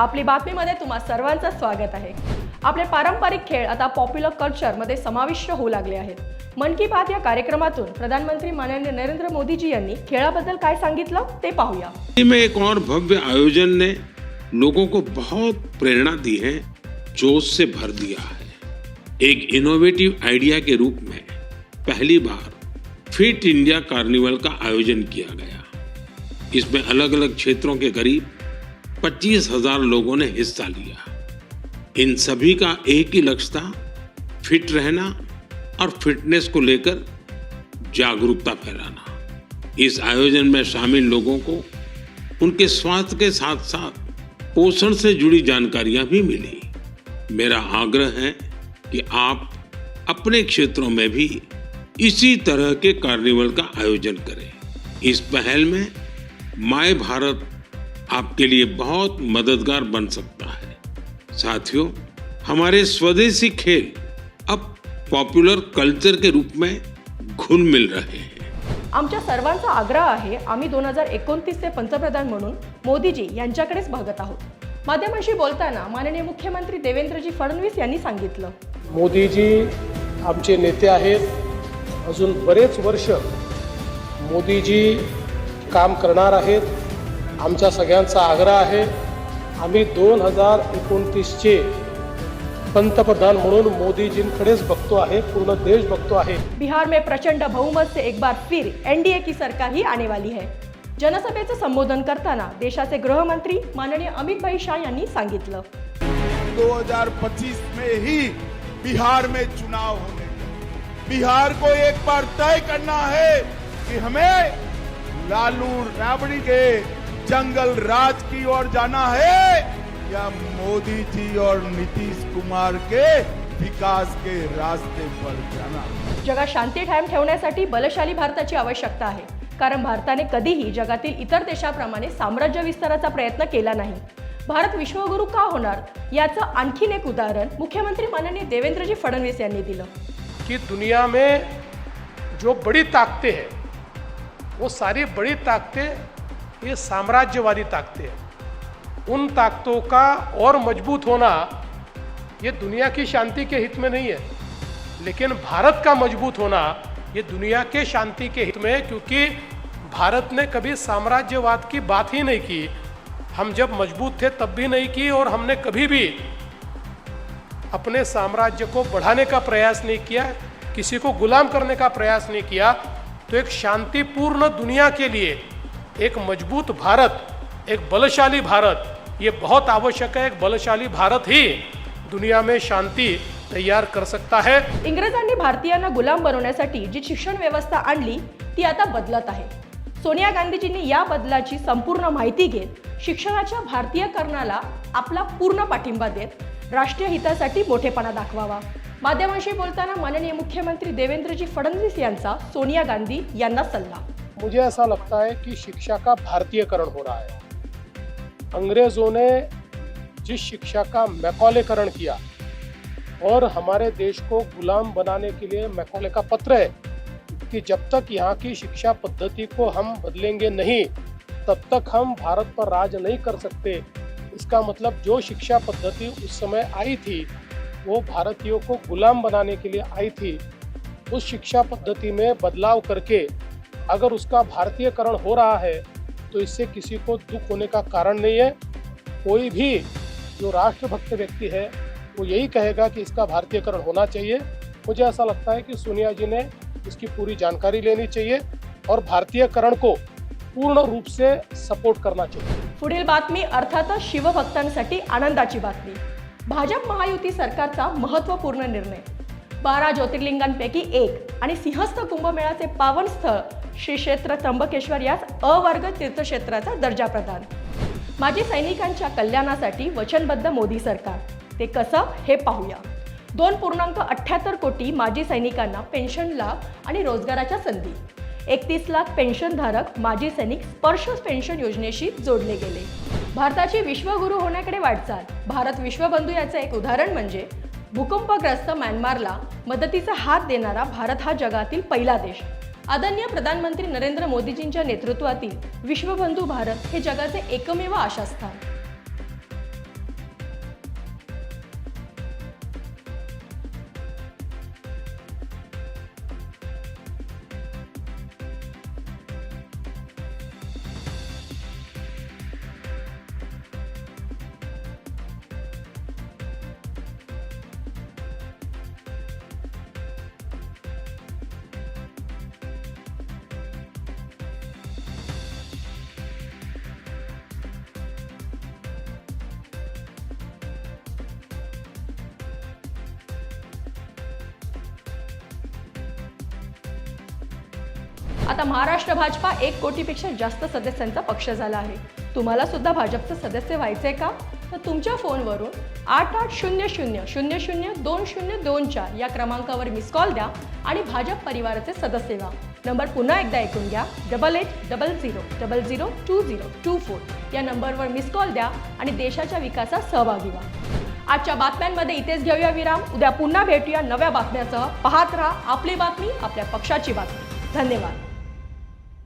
आपली बातमीमध्ये तुम्हा सर्वांचं स्वागत आहे. आपले पारंपरिक खेळ आता पॉप्युलर कल्चरमध्ये समाविष्ट होऊ लागले आहेत. मन की बात या कार्यक्रमातून प्रधानमंत्री माननीय नरेंद्र मोदीजी यांनी खेळाबद्दल काय सांगितलं ते पाहूया. में एक और भव्य आयोजन ने लोगों को बहुत प्रेरणा दी है जोश से भर दिया है। एक इनोवेटिव आइडिया के रूप में पहली बार फिट इंडिया कार्निवल का आयोजन किया गया। इसमें अलग अलग क्षेत्रों के करीब पच्चीस हज़ार लोगों ने हिस्सा लिया। इन सभी का एक ही लक्ष्य था, फिट रहना और फिटनेस को लेकर जागरूकता फैलाना। इस आयोजन में शामिल लोगों को उनके स्वास्थ्य के साथ साथ पोषण से जुड़ी जानकारियाँ भी मिली। मेरा आग्रह है कि आप अपने क्षेत्रों में भी इसी तरह के कार्निवल का आयोजन करें। इस पहल में माय भारत आपके लिए बहुत मददगार बन सकता है। साथियों हमारे स्वदेशी खेल अब पॉपुलर कल्चर के रूप में घुल मिल रहे हैं। आमच्या सर्वांचा आग्रह आहे आम्ही दोन हजार एकोणतीसचे पंतप्रधान म्हणून मोदीजी यांच्याकडेच बघत आहोत. माध्यमांशी बोलताना माननीय मुख्यमंत्री देवेंद्रजी फडणवीस यांनी सांगितलं. मोदीजी आमचे नेते आहेत. अजून बरेच वर्ष मोदीजी काम करणार आहेत. आमच्या सगळ्यांचा आग्रह आहे. आम्ही दोन हजार एकोणतीसचे पंतप्रधान म्हणून मोदीजींकडेच बघतो आहे पूर्ण देश बघतो आहे. बिहार में प्रचंड बहुमत से एक बार फिर एनडीए की सरकार ही आने वाली है जनसभेचं संबोधन करताना देशाचे गृहमंत्री माननीय अमित भाई शाह यांनी सांगितलं. 2025 में ही बिहार में चुनाव होने हैं। बिहार को एक बार तय करना है कि हमें लालू राबड़ी के जंगल राज की ओर जाना है या मोदी जी और नीतीश कुमार के विकास के रास्ते पर जाना। जगात शांती कायम ठेवण्यासाठी बलशाली भारताची आवश्यकता आहे. कारण भारताने कधीही जगातील इतर देशाप्रमाणे साम्राज्य विस्ताराचा प्रयत्न केला नाही. भारत विश्वगुरू का होणार? याचं आणखीन एक उदाहरण मुख्यमंत्री माननीय देवेंद्रजी फडणवीस यांनी दिलं. कि दुनिया में जो बड़ी ताकतें हैं वो सारी बड़ी ताकतें ये साम्राज्यवादी ताकतें हैं। उन ताकतों का और मज़बूत होना ये दुनिया की शांति के हित में नहीं है, लेकिन भारत का मज़बूत होना ये दुनिया के शांति के हित में है, क्योंकि भारत ने कभी साम्राज्यवाद की बात ही नहीं की। हम जब मज़बूत थे तब भी नहीं की और हमने कभी भी अपने साम्राज्य को बढ़ाने का प्रयास नहीं किया, किसी को गुलाम करने का प्रयास नहीं किया। तो एक शांतिपूर्ण दुनिया के लिए एक मजबूत भारत एक बलशाली भारत ये बहुत आवश्यक है एक बलशाली भारत ही दुनिया में शांति तैयार कर सकता है। इंग्रजांनी भारतीयांना गुलाम बनवण्यासाठी जी शिक्षण व्यवस्था आणली ती आता बदलत आहे. सोनिया गांधीजींनी या बदलाची संपूर्ण माहिती घेत शिक्षणाच्या भारतीयकरणाला आपला पूर्ण पाठिंबा देत राष्ट्रीय हितासाठी मोठेपणा दाखवावा. माध्यमांशी बोलताना माननीय मुख्यमंत्री देवेंद्रजी फडणवीस यांचा सोनिया गांधी यांना सल्ला. मुझे ऐसा लगता है कि शिक्षा का भारतीयकरण हो रहा है। अंग्रेज़ों ने जिस शिक्षा का मैकौलेकरण किया और हमारे देश को गुलाम बनाने के लिए मैकौले का पत्र है कि जब तक यहाँ की शिक्षा पद्धति को हम बदलेंगे नहीं, तब तक हम भारत पर राज नहीं कर सकते। इसका मतलब जो शिक्षा पद्धति उस समय आई थी, वो भारतीयों को गुलाम बनाने के लिए आई थी, उस शिक्षा पद्धति में बदलाव करके अगर उसका भारतीयकरण हो रहा है तो इससे किसी को दुख होने का कारण नहीं है। कोई भी जो राष्ट्रभक्त व्यक्ति है वो यही कहेगा कि इसका भारतीयकरण होना चाहिए। मुझे ऐसा लगता है कि सोनिया जी ने इसकी पूरी जानकारी लेनी चाहिए और भारतीयकरण को पूर्ण रूप से सपोर्ट करना चाहिए। पुढील बातमी अर्थातच शिवभक्तांसाठी आनंदाची बातमी. भाजप महायुती सरकारचा महत्त्वपूर्ण निर्णय. बारा ज्योतिर्लिंगांपैकी एक आणि सिंहस्थ कुंभमेळाचे पावन स्थळ श्री क्षेत्र त्र्यंबकेश्वर यास अवर्ग तीर्थक्षेत्राचा दर्जा प्रदान. माजी सैनिकांच्या कल्याणासाठी वचनबद्ध मोदी सरकार. ते कसं हे पाहूया. दोन पूर्णांक अठ्ठ्याहत्तर कोटी माजी सैनिकांना पेन्शन लाभ आणि रोजगाराच्या संधी. एकतीस लाख पेन्शनधारक माजी सैनिक स्पर्श पेन्शन योजनेशी जोडले गेले. भारताची विश्वगुरू होण्याकडे वाटचाल. भारत विश्वबंधू याचं एक उदाहरण म्हणजे भूकंपग्रस्त म्यानमारला मदतीचा हात देणारा भारत हा जगातील पहिला देश. आदरणीय प्रधानमंत्री नरेंद्र मोदीजींच्या नेतृत्वातील विश्वबंधू भारत हे जगाचे एकमेव आशास्थान. आता महाराष्ट्र भाजपा एक कोटीपेक्षा जास्त सदस्यांचा पक्ष झाला आहे. तुम्हाला सुद्धा भाजपचं सदस्य व्हायचंय का? तर तुमच्या फोनवरून आठ आठ शून्य शून्य शून्य शून्य दोन शून्य दोन चार या क्रमांकावर मिस कॉल द्या आणि भाजप परिवाराचे सदस्य व्हा. नंबर पुन्हा एकदा ऐकून घ्या. Double eight double zero double zero two zero two four या नंबरवर मिस कॉल द्या आणि देशाच्या विकासात सहभागी व्हा. आजच्या बातम्यांमध्ये इथेच घेऊया विराम. उद्या पुन्हा भेटूया नव्या बातम्यासह. पाहत राहा आपली बातमी आपल्या पक्षाची बातमी. धन्यवाद.